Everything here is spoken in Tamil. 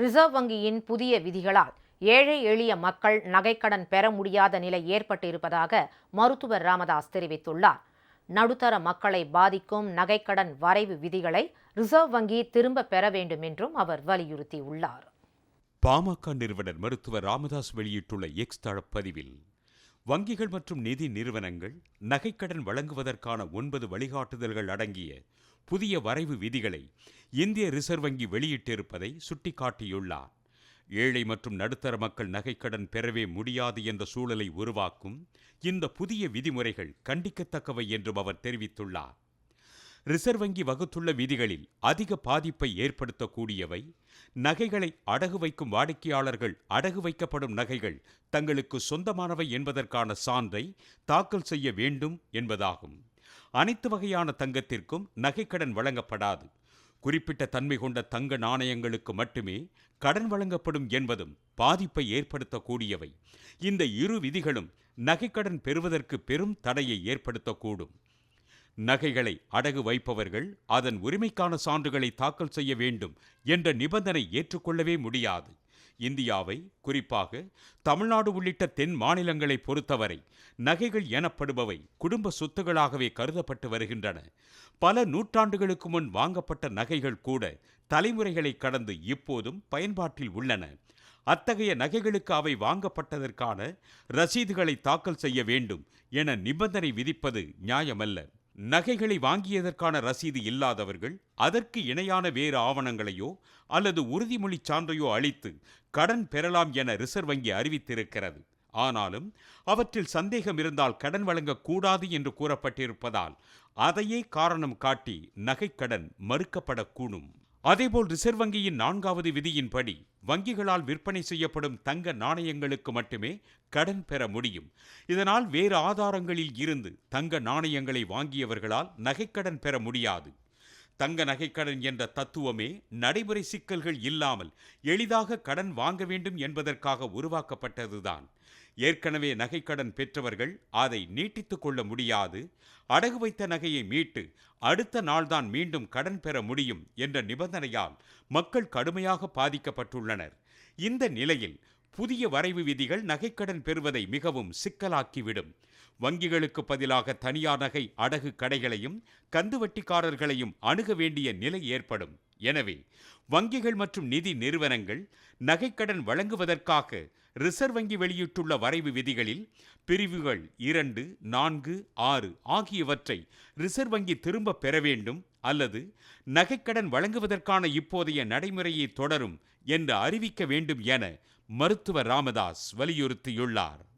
ரிசர்வ் வங்கியின் புதிய விதிகளால் ஏழை எளிய மக்கள் நகைக்கடன் பெற முடியாத நிலை ஏற்பட்டிருப்பதாக மருத்துவர் ராமதாஸ் தெரிவித்துள்ளார். நடுத்தர மக்களை பாதிக்கும் நகைக்கடன் வரைவு விதிகளை ரிசர்வ் வங்கி திரும்ப பெற வேண்டும் என்றும் அவர் வலியுறுத்தியுள்ளார். பாமக நிறுவனர் மருத்துவர் ராமதாஸ் வெளியிட்டுள்ள எக்ஸ் தளப்பதிவில் வங்கிகள் மற்றும் நிதி நிறுவனங்கள் நகைக்கடன் வழங்குவதற்கான ஒன்பது வழிகாட்டுதல்கள் அடங்கிய புதிய வரைவு விதிகளை இந்திய ரிசர்வ் வங்கி வெளியிட்டிருப்பதை சுட்டிக்காட்டியுள்ளார். ஏழை மற்றும் நடுத்தர மக்கள் நகைக்கடன் பெறவே முடியாது என்ற சூழலை உருவாக்கும் இந்த புதிய விதிமுறைகள் கண்டிக்கத்தக்கவை என்றும் அவர் தெரிவித்துள்ளார். ரிசர்வ் வங்கி வகுத்துள்ள விதிகளில் அதிக பாதிப்பை ஏற்படுத்தக்கூடியவை நகைகளை அடகு வைக்கும் வாடிக்கையாளர்கள் அடகு வைக்கப்படும் நகைகள் தங்களுக்கு சொந்தமானவை என்பதற்கான சான்றை தாக்கல் செய்ய வேண்டும் என்பதாகும். அனைத்து வகையான தங்கத்திற்கும் நகைக்கடன் வழங்கப்படாது. குறிப்பிட்ட தன்மை கொண்ட தங்க நாணயங்களுக்கு மட்டுமே கடன் வழங்கப்படும் என்பதும் பாதிப்பை ஏற்படுத்தக்கூடியவை. இந்த இரு விதிகளும் நகைக்கடன் பெறுவதற்கு பெரும் தடையை ஏற்படுத்தக்கூடும். நகைகளை அடகு வைப்பவர்கள் அதன் உரிமைக்கான சான்றுகளை தாக்கல் செய்ய வேண்டும் என்ற நிபந்தனை ஏற்றுக்கொள்ளவே முடியாது. இந்தியாவை குறிப்பாக தமிழ்நாடு உள்ளிட்ட தென் மாநிலங்களை பொறுத்தவரை நகைகள் எனப்படுபவை குடும்ப சொத்துகளாகவே கருதப்பட்டு வருகின்றன. பல நூற்றாண்டுகளுக்கு முன் வாங்கப்பட்ட நகைகள் கூட தலைமுறைகளை கடந்து இப்போதும் பயன்பாட்டில் உள்ளன. அத்தகைய நகைகளுக்கு அவை வாங்கப்பட்டதற்கான ரசீதுகளை தாக்கல் செய்ய வேண்டும் என நிபந்தனை விதிப்பது நியாயமல்ல. நகைகளை வாங்கியதற்கான ரசீது இல்லாதவர்கள் அதற்கு இணையான வேறு ஆவணங்களையோ அல்லது உறுதிமொழி சான்றையோ அளித்து கடன் பெறலாம் என ரிசர்வ் வங்கி அறிவித்திருக்கிறது. ஆனாலும் அவற்றில் சந்தேகம் இருந்தால் கடன் வழங்கக்கூடாது என்று கூறப்பட்டிருப்பதால் அதையே காரணம் காட்டி நகைக்கடன் மறுக்கப்படக்கூடும். அதேபோல் ரிசர்வ் வங்கியின் நான்காவது விதியின்படி வங்கிகளால் விற்பனை செய்யப்படும் தங்க நாணயங்களுக்கு மட்டுமே கடன் பெற முடியும். இதனால் வேறு ஆதாரங்களில் இருந்து தங்க நாணயங்களை வாங்கியவர்களால் நகைக்கடன் பெற முடியாது. தங்க நகைக்கடன் என்ற தத்துவமே நடைமுறை சிக்கல்கள் இல்லாமல் எளிதாக கடன் வாங்க வேண்டும் என்பதற்காக உருவாக்கப்பட்டதுதான். ஏற்கனவே நகைக்கடன் பெற்றவர்கள் அதை நீட்டித்துக் கொள்ள முடியாது அடகு வைத்த நகையை மீட்டு அடுத்த நாள்தான் மீண்டும் கடன் பெற முடியும் என்ற நிபந்தனையால் மக்கள் கடுமையாக பாதிக்கப்பட்டுள்ளனர். இந்த நிலையில் புதிய வரைவு விதிகள் நகைக்கடன் பெறுவதை மிகவும் சிக்கலாக்கிவிடும். வங்கிகளுக்கு பதிலாக தனியார் நகை அடகு கடைகளையும் கந்துவட்டிக்காரர்களையும் அணுக வேண்டிய நிலை ஏற்படும். எனவே வங்கிகள் மற்றும் நிதி நிறுவனங்கள் நகைக்கடன் வழங்குவதற்காக ரிசர்வ் வங்கி வெளியிட்டுள்ள வரைவு விதிகளில் பிரிவுகள் இரண்டு நான்கு ஆறு ஆகியவற்றை ரிசர்வ் வங்கி திரும்ப பெற வேண்டும் அல்லது நகைக்கடன் வழங்குவதற்கான இப்போதைய நடைமுறையை தொடரும் என்று அறிவிக்க வேண்டும் என மருத்துவர் ராமதாஸ் வலியுறுத்தியுள்ளார்.